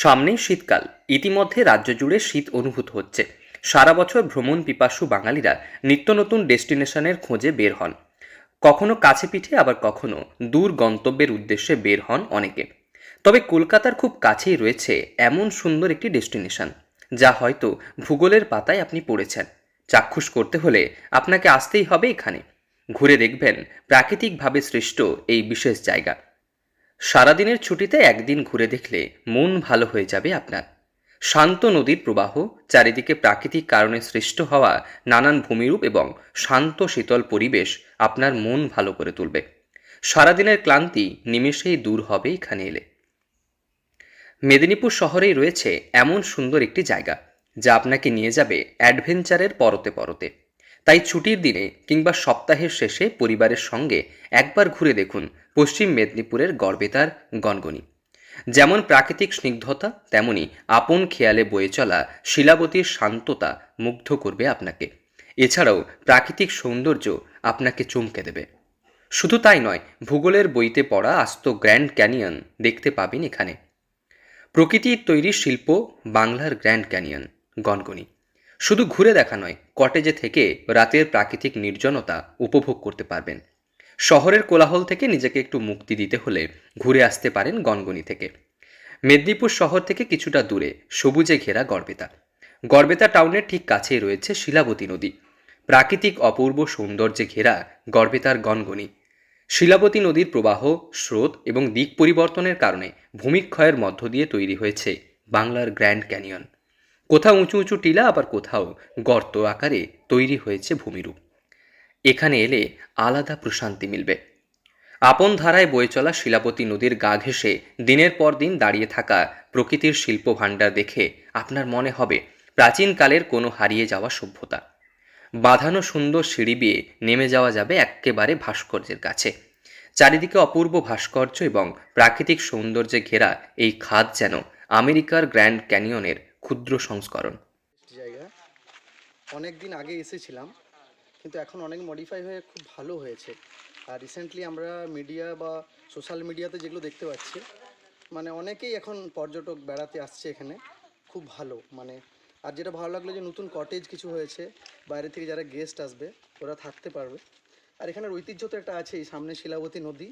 সামনেই শীতকাল। ইতিমধ্যে রাজ্য জুড়ে শীত অনুভূত হচ্ছে। সারা বছর ভ্রমণ পিপাসু বাঙালিরা নিত্য নতুন ডেস্টিনেশনের খোঁজে বের হন। কখনো কাছে পিঠে, আবার কখনো দূর গন্তব্যের উদ্দেশ্যে বের হন অনেকে। তবে কলকাতার খুব কাছেই রয়েছে এমন সুন্দর একটি ডেস্টিনেশন, যা হয়তো ভূগোলের পাতায় আপনি পড়েছেন। চাক্ষুষ করতে হলে আপনাকে আসতেই হবে এখানে। ঘুরে দেখবেন প্রাকৃতিকভাবে সৃষ্ট এই বিশেষ জায়গা। সারাদিনের ছুটিতে একদিন ঘুরে দেখলে মন ভালো হয়ে যাবে আপনার। শান্ত নদীর প্রবাহ, চারিদিকে প্রাকৃতিক কারণে সৃষ্ট হওয়া নানান ভূমিরূপ এবং শান্ত শীতল পরিবেশ আপনার মন ভালো করে তুলবে। সারাদিনের ক্লান্তি নিমেষেই দূর হবে এখানে এলে। মেদিনীপুর শহরেই রয়েছে এমন সুন্দর একটি জায়গা, যা আপনাকে নিয়ে যাবে অ্যাডভেঞ্চারের পরতে পরতে। তাই ছুটির দিনে কিংবা সপ্তাহের শেষে পরিবারের সঙ্গে একবার ঘুরে দেখুন পশ্চিম মেদিনীপুরের গড়বেতার গনগনি। যেমন প্রাকৃতিক স্নিগ্ধতা, তেমনি আপন খেয়ালে বয়ে চলা শিলাবতীর শান্ততা মুগ্ধ করবে আপনাকে। এছাড়াও প্রাকৃতিক সৌন্দর্য আপনাকে চমকে দেবে। শুধু তাই নয়, ভূগোলের বইতে পড়া আস্ত গ্র্যান্ড ক্যানিয়ন দেখতে পাবেন এখানে। প্রকৃতির তৈরি শিল্প বাংলার গ্র্যান্ড ক্যানিয়ন, গনগনি। শুধু ঘুরে দেখা নয়, কটেজে থেকে রাতের প্রাকৃতিক নির্জনতা উপভোগ করতে পারবেন। শহরের কোলাহল থেকে নিজেকে একটু মুক্তি দিতে হলে ঘুরে আসতে পারেন গনগনি থেকে। মেদিনীপুর শহর থেকে কিছুটা দূরে, সবুজে ঘেরা গড়বেতা। গড়বেতা টাউনের ঠিক কাছেই রয়েছে শিলাবতী নদী। প্রাকৃতিক অপূর্ব সৌন্দর্যে ঘেরা গড়বেতার গনগনি। শিলাবতী নদীর প্রবাহ, স্রোত এবং দিক পরিবর্তনের কারণে ভূমিক্ষয়ের মধ্য দিয়ে তৈরি হয়েছে বাংলার গ্র্যান্ড ক্যানিয়ন। কোথাও উঁচু উঁচু টিলা, আবার কোথাও গর্ত আকারে তৈরি হয়েছে ভূমিরূপ। এখানে এলে আলাদা প্রশান্তি মিলবে। আপন ধারায় বয়ে চলা শিলাবতী নদীর গা ঘেঁষে দিনের পর দিন দাঁড়িয়ে থাকা প্রকৃতির শিল্প ভাণ্ডার দেখে আপনার মনে হবে প্রাচীনকালের কোনো হারিয়ে যাওয়া সভ্যতা। বাঁধানো সুন্দর সিঁড়ি বেয়ে নেমে যাওয়া যাবে একেবারে ভাস্কর্যের কাছে। চারিদিকে অপূর্ব ভাস্কর্য এবং প্রাকৃতিক সৌন্দর্যে ঘেরা এই খাদ যেন আমেরিকার গ্র্যান্ড ক্যানিয়নের ক্ষুদ্র সংস্করণ। জায়গা। অনেক দিন আগে এসেছিলাম, কিন্তু এখন অনেক মডিফাই হয়ে খুব ভালো হয়েছে। আর রিসেন্টলি আমরা মিডিয়া বা সোশ্যাল মিডিয়াতে যেগুলো দেখতে পাচ্ছি মানে অনেকেই এখন পর্যটক বেড়াতে আসছে এখানে, খুব ভালো। মানে আর যেটা ভালো লাগল যে নতুন কটেজ কিছু হয়েছে, বাইরে থেকে যারা গেস্ট আসবে, ওরা থাকতে পারবে। আর এখানের ঐতিহ্য তো একটা আছেই সামনে শিলাবতী নদী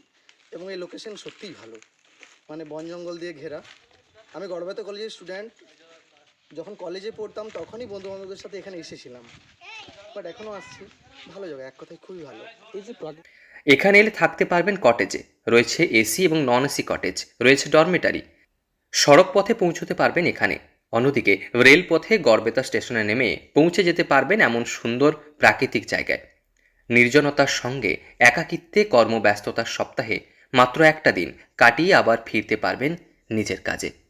এবং এই লোকেশন সত্যিই ভালো। মানে বন জঙ্গল দিয়ে ঘেরা। আমি গড়বেতা কলেজের স্টুডেন্ট যখন কলেজে পড়তাম, তখনই বন্ধু বান্ধবদের সাথে এখানে এসেছিলাম। বাট এখনও আসছি। ভালো জায়গা, এক কথায় খুবই ভালো। এই যে এখানে এলে থাকতে পারবেন কটেজে রয়েছে এসি এবং নন এসি কটেজ রয়েছে ডরমেটারি সড়ক পথে পৌঁছতে পারবেন এখানে। অন্যদিকে রেলপথে গড়বেতা স্টেশনে নেমে পৌঁছে যেতে পারবেন এমন সুন্দর প্রাকৃতিক জায়গায়। নির্জনতার সঙ্গে, একাকিত্বে কর্মব্যস্ততার সপ্তাহে মাত্র একটা দিন কাটিয়ে আবার ফিরতে পারবেন নিজের কাজে।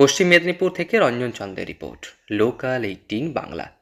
পশ্চিম মেদিনীপুর থেকে রঞ্জন চন্দ্রের রিপোর্ট। Local eighteen Bangla.